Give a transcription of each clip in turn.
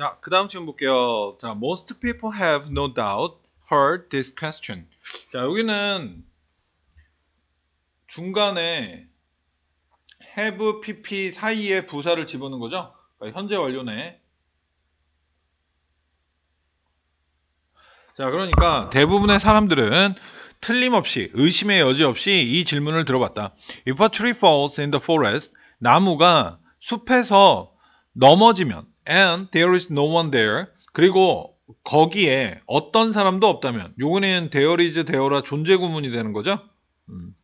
자, 그 다음 질문 볼게요. 자, most people have no doubt heard this question. 자, 여기는 중간에 have, pp 사이에 부사를 집어넣은 거죠? 그러니까 현재 완료네. 자, 그러니까 대부분의 사람들은 틀림없이 의심의 여지 없이 이 질문을 들어봤다. If a tree falls in the forest, 나무가 숲에서 넘어지면 and there is no one there 그리고 거기에 어떤 사람도 없다면 요거는 there is there라 존재 구문이 되는 거죠. 음.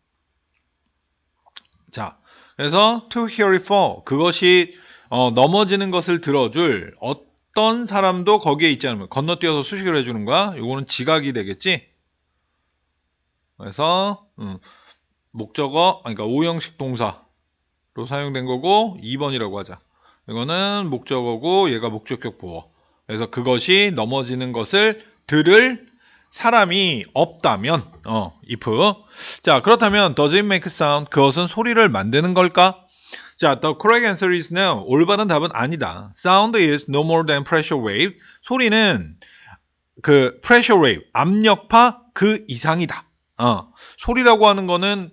자, 그래서 to hear it fall 그것이 어, 넘어지는 것을 들어줄 어떤 사람도 거기에 있지 않으면 건너뛰어서 수식을 해주는 거야. 요거는 지각이 되겠지. 그래서 음, 목적어 아니, 그러니까 오형식 동사로 사용된 거고 2번이라고 하자. 이거는 목적어고 얘가 목적격 보어. 그래서 그것이 넘어지는 것을 들을 사람이 없다면 어 if 자 그렇다면 does it make sound 그것은 소리를 만드는 걸까? 자 the correct answer is no 올바른 답은 아니다. sound is no more than pressure wave 소리는 그 pressure wave 압력파 그 이상이다. 어 소리라고 하는 거는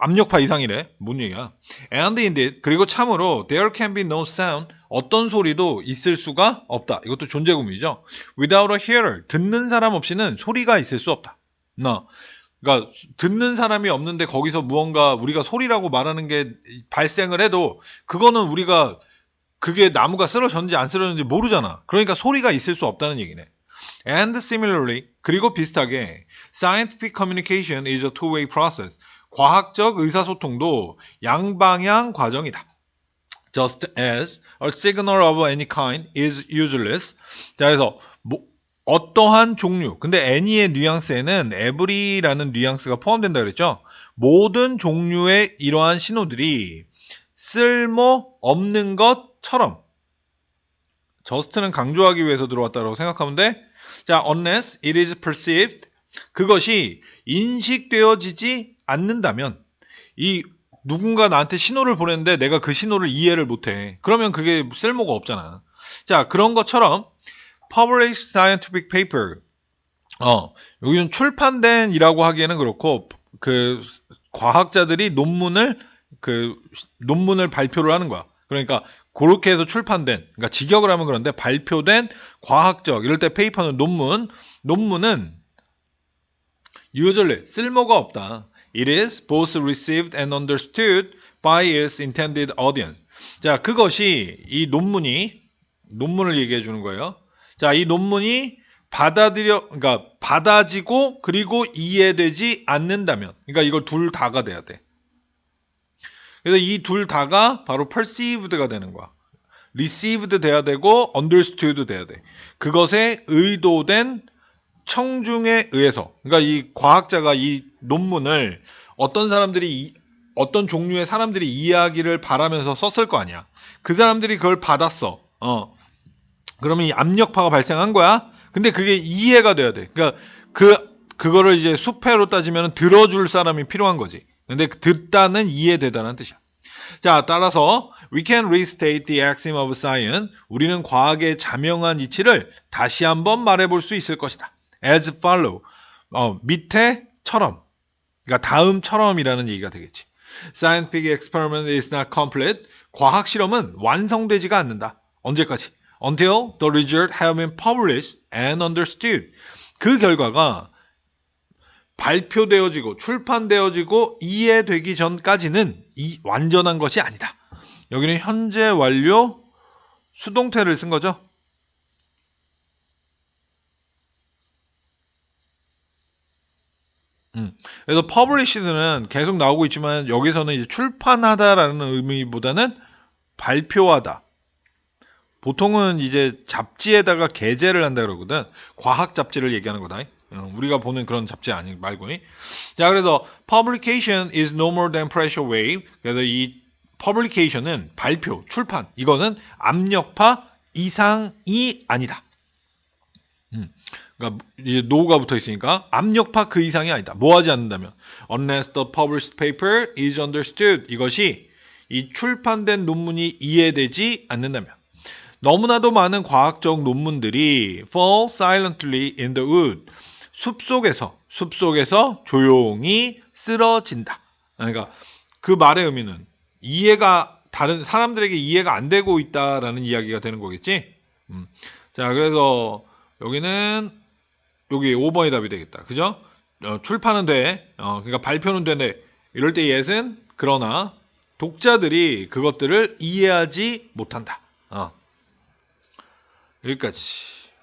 압력파 이상이래. 뭔 얘기야? And indeed 그리고 참으로 there can be no sound 어떤 소리도 있을 수가 없다. 이것도 존재 구문이죠. Without a hearer 듣는 사람 없이는 소리가 있을 수 없다. 너 그러니까 듣는 사람이 없는데 거기서 무언가 우리가 소리라고 말하는 게 발생을 해도 그거는 우리가 그게 나무가 쓰러졌는지 안 쓰러졌는지 모르잖아. 그러니까 소리가 있을 수 없다는 얘기네. And similarly 그리고 비슷하게 scientific communication is a two-way process. 과학적 의사소통도 양방향 과정이다. Just as a signal of any kind is useless. 자, 그래서 뭐, 어떠한 종류. 근데 any의 뉘앙스에는 every라는 뉘앙스가 포함된다 그랬죠. 모든 종류의 이러한 신호들이 쓸모 없는 것처럼 just는 강조하기 위해서 들어왔다고 생각하면 돼. 자, unless it is perceived 그것이 인식되어지지 않는다면 이 누군가 나한테 신호를 보냈는데 내가 그 신호를 이해를 못해. 그러면 그게 쓸모가 없잖아. 자, 그런 것처럼 published scientific paper 어, 여기는 출판된이라고 하기에는 그렇고 그 과학자들이 논문을 그 논문을 발표를 하는 거야. 그러니까 그렇게 해서 출판된 그러니까 직역을 하면 그런데 발표된 과학적 이럴 때 페이퍼는 논문 논문은 usually 쓸모가 없다. It is both received and understood by its intended audience. 자, 그것이 이 논문이 논문을 얘기해 주는 거예요. 자, 이 논문이 받아들여 그러니까 받아지고 그리고 이해되지 않는다면 그러니까 이걸 둘 다가 돼야 돼. 그래서 이 둘 다가 바로 perceived가 되는 거야. received 돼야 되고 understood 돼야 돼. 그것에 의도된 청중에 의해서 그러니까 이 과학자가 이 논문을 어떤 사람들이 이, 어떤 종류의 사람들이 이해하기를 바라면서 썼을 거 아니야. 그 사람들이 그걸 받았어. 어. 그러면 이 압력파가 발생한 거야. 근데 그게 이해가 돼야 돼. 그러니까 그 그거를 이제 수패로 따지면 들어줄 사람이 필요한 거지. 근데 그 듣다는 이해되다는 뜻이야. 자, 따라서 we can restate the axiom of science. 우리는 과학의 자명한 이치를 다시 한번 말해 볼 수 있을 것이다. As follow. 어, 밑에처럼. 그러니까 다음처럼이라는 얘기가 되겠지. Scientific experiment is not complete. 과학 실험은 완성되지가 않는다. 언제까지? Until the result have been published and understood. 그 결과가 발표되어지고 출판되어지고 이해되기 전까지는 이 완전한 것이 아니다. 여기는 현재 완료 수동태를 쓴 거죠. 음. 그래서 published는 계속 나오고 있지만 여기서는 이제 출판하다라는 의미보다는 발표하다. 보통은 이제 잡지에다가 게재를 한다 그러거든. 과학 잡지를 얘기하는 거다. 어, 우리가 보는 그런 잡지 아니 말고. 자, 그래서 publication is no more than pressure wave. 그래서 이 publication은 발표, 출판. 이거는 압력파 이상이 아니다. 음. 그러니까 노가 붙어 있으니까 압력파 그 이상이 아니다. 뭐 하지 않는다면 unless the published paper is understood 이것이 이 출판된 논문이 이해되지 않는다면 너무나도 많은 과학적 논문들이 fall silently in the wood. 숲 속에서, 숲 속에서 조용히 쓰러진다. 그러니까 그 말의 의미는 이해가 다른 사람들에게 이해가 안 되고 있다라는 이야기가 되는 거겠지. 음. 자, 그래서 여기는 여기 5번이 답이 되겠다. 그죠? 어, 출판은 돼. 어, 그러니까 발표는 되네. 이럴 때 예는 그러나 독자들이 그것들을 이해하지 못한다. 어. 여기까지.